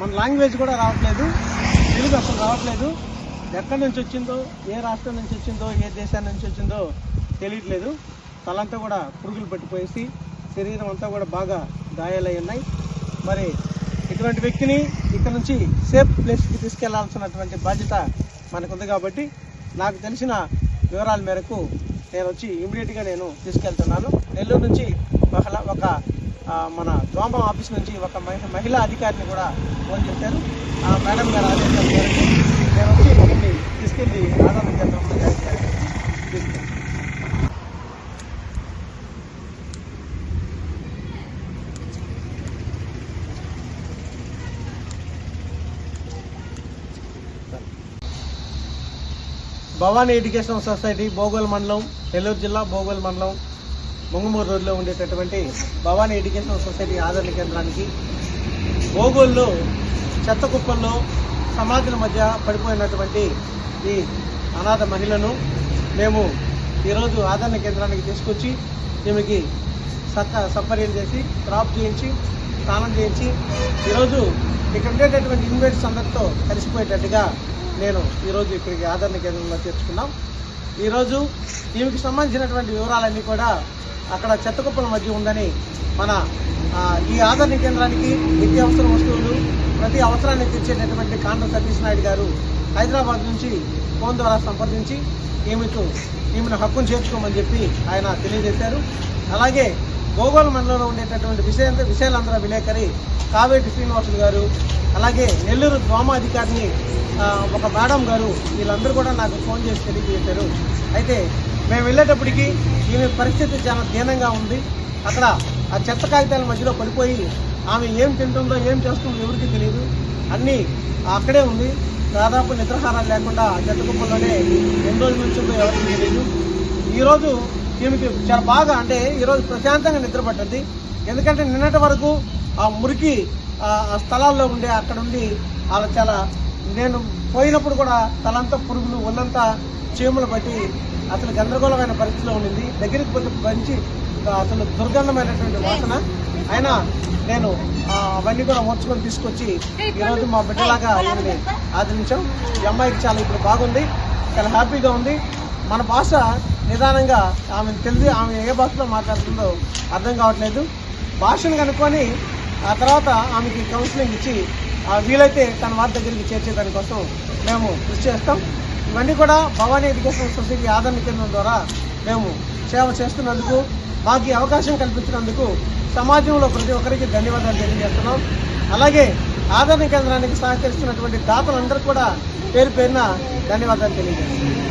మన లాంగ్వేజ్ కూడా రావట్లేదు తెలుగు అసలు రావట్లేదు. ఎక్కడి నుంచి వచ్చిందో ఏ రాష్ట్రం నుంచి వచ్చిందో ఏ దేశాన్ని నుంచి వచ్చిందో తెలియట్లేదు. తలంతా కూడా పురుగులు పట్టిపోయేసి శరీరం అంతా కూడా బాగా గాయాలై ఉన్నాయి. మరి ఇటువంటి వ్యక్తిని ఇక్కడ నుంచి సేఫ్ ప్లేస్కి తీసుకెళ్ళాల్సినటువంటి బాధ్యత మనకుంది కాబట్టి నాకు తెలిసిన వివరాల మేరకు నేను వచ్చి ఇమీడియట్గా నేను తీసుకెళ్తున్నాను. నెల్లూరు నుంచి మహిళ ఒక మన దోమ ఆఫీస్ నుంచి ఒక మహిళా అధికారిని కూడా ఫోన్ చేశారు ఆ మేడం గారు ఆదేశాల మేరకు నేను వచ్చి మమ్మల్ని తీసుకెళ్ళి ఆధార కేంద్రంలో జాయిన్ చేయాలి. భవానీ ఎడ్యుకేషన్ సొసైటీ బోగోల్ మండలం నెల్లూరు జిల్లా బోగోల్ మండలం ముంగమూరు రోడ్లో ఉండేటటువంటి భవానీ ఎడ్యుకేషన్ సొసైటీ ఆదరణ కేంద్రానికి ఓగోల్లో చెత్త కుప్పల్లో సమాధుల మధ్య పడిపోయినటువంటి ఈ అనాథ మహిళను మేము ఈరోజు ఆదరణ కేంద్రానికి తీసుకొచ్చి ఈమెకి సత్త సపర్యలు చేసి క్రాప్ చేయించి స్నానం చేయించి ఈరోజు ఇక్కడ ఉండేటటువంటి ఇన్వెట్స్ అందరితో కలిసిపోయేటట్టుగా నేను ఈరోజు ఇక్కడికి ఆదరణ కేంద్రంలో తెచ్చుకున్నాం ఈరోజు ఈమెకి సంబంధించినటువంటి వివరాలన్నీ కూడా అక్కడ చెత్త కుప్పల మధ్య ఉందని మన ఈ ఆదరణ కేంద్రానికి నిత్యావసర వస్తువులు ప్రతి అవసరాన్ని తీర్చేటటువంటి కాండ్ర సతీష్ నాయుడు గారు హైదరాబాద్ నుంచి ఫోన్ ద్వారా సంప్రదించి ఈమెకు ఈమెను హక్కును చేర్చుకోమని చెప్పి ఆయన తెలియజేశారు. అలాగే గోగోల్ మండలంలో ఉండేటటువంటి విషయ విషయాలంధ్ర విలేకరి కావేటి శ్రీనివాసులు గారు అలాగే నెల్లూరు దోమ అధికారిని ఒక మేడం గారు వీళ్ళందరూ కూడా నాకు ఫోన్ చేసి తెలియజేశారు. అయితే మేము వెళ్ళేటప్పటికి ఈమె పరిస్థితి చాలా దీనంగా ఉంది. అక్కడ ఆ చెత్త కాగితాల మధ్యలో పడిపోయి ఆమె ఏం తింటుందో ఏం చేస్తుందో ఎవరికి తెలియదు. అన్నీ అక్కడే ఉంది. దాదాపు నిద్రహారాలు లేకుండా చెత్త కుప్పల్లోనే ఎన్ని రోజుల నుంచి ఉందో ఎవరికి తెలియదు. ఈరోజు ఈమెకి చాలా బాగా అంటే ఈరోజు ప్రశాంతంగా నిద్రపట్టింది ఎందుకంటే నిన్నటి వరకు ఆ మురికి ఆ ఆ స్థలాల్లో ఉండే అక్కడ ఉండి అలా చాలా నేను పోయినప్పుడు కూడా తలంతా పురుగులు ఒళ్ళంతా చీమలు పట్టి అసలు గందరగోళమైన పరిస్థితిలో ఉండింది. దగ్గరికి పోతే మంచి అసలు దుర్గంధమైనటువంటి వాసన. అయినా నేను ఆ, అవన్నీ కూడా మోర్చుకొని తీసుకొచ్చి ఈరోజు మా బిడ్డలాగా ఈమెని ఆదరించాం. ఈ అమ్మాయికి చాలా ఇప్పుడు బాగుంది. చాలా హ్యాపీగా ఉంది. మన భాష నిదానంగా ఆమెను తెలిసి ఆమె ఏ భాషలో మాట్లాడుతుందో అర్థం కావట్లేదు. భాషను కనుక్కొని ఆ తర్వాత ఆమెకి కౌన్సిలింగ్ ఇచ్చి ఆ వీలైతే తన వారి దగ్గరికి చేర్చే దానికోసం మేము కృషి చేస్తాం. ఇవన్నీ కూడా భవానీ ఎడ్యుకేషన్ సొసైటీ ఆదరణ కేంద్రం ద్వారా మేము సేవ చేస్తున్నందుకు మాకు అవకాశం కల్పించినందుకు సమాజంలో ప్రతి ఒక్కరికి ధన్యవాదాలు తెలియజేస్తున్నాం. అలాగే ఆదరణ కేంద్రానికి సహకరిస్తున్నటువంటి దాతలందరూ కూడా పేరు పేరున ధన్యవాదాలు తెలియజేస్తున్నాం